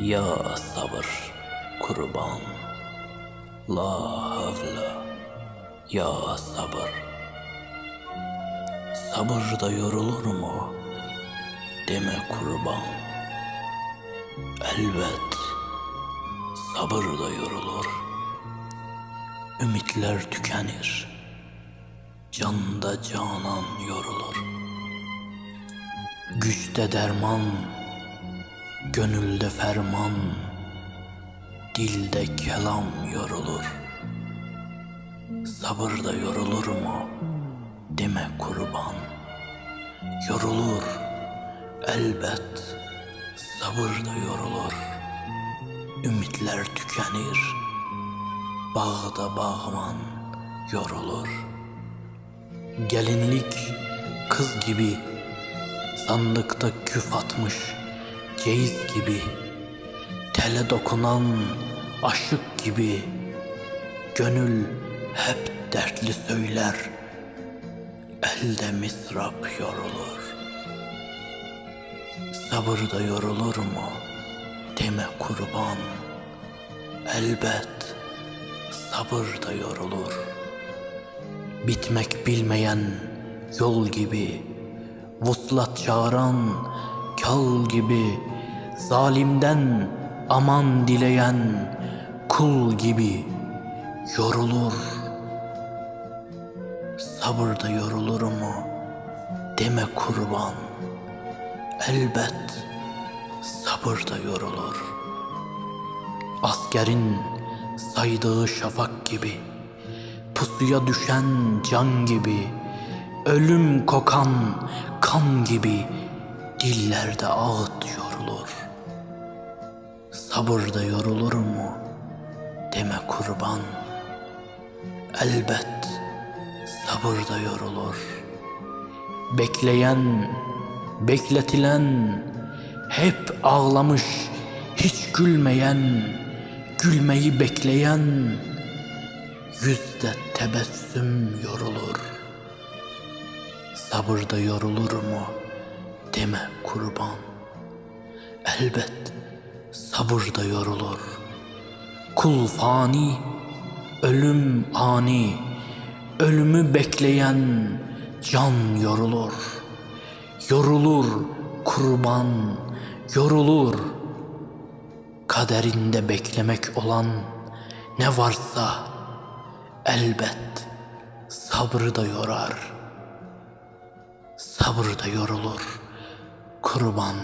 Ya sabır kurban. La havle. Ya sabır. Sabır da yorulur mu? Deme kurban. Elbet Sabır da yorulur. Ümitler tükenir. Canda canan yorulur. Güçte derman Gönülde ferman Dilde kelam yorulur. Sabır da yorulur mu? Deme kurban. Yorulur elbet Sabır da yorulur. Ümitler tükenir Bağda bağman yorulur. Gelinlik kız gibi Sandıkta küf atmış ceyiz gibi Tele dokunan aşık gibi Gönül hep dertli söyler Elde misrap yorulur. Sabır da yorulur mu? Deme kurban. Elbet sabır da yorulur. Bitmek bilmeyen yol gibi Vuslat çağıran kal gibi Zalimden aman dileyen kul gibi Yorulur. Sabır da yorulur mu? Deme kurban. Elbet sabır da yorulur. Askerin saydığı şafak gibi Pusuya düşen can gibi Ölüm kokan kan gibi Dillerde ağıt yorulur Sabır da yorulur mu? Deme kurban. Elbet sabır da yorulur. Bekleyen, bekletilen Hep ağlamış, hiç gülmeyen Gülmeyi bekleyen Yüzde tebessüm yorulur. Sabır da yorulur mu? Deme kurban Elbet sabır da yorulur Kul fani, ölüm ani Ölümü bekleyen can yorulur Yorulur kurban, yorulur Kaderinde beklemek olan ne varsa elbet sabrı da yorar. Sabır da yorulur kurban.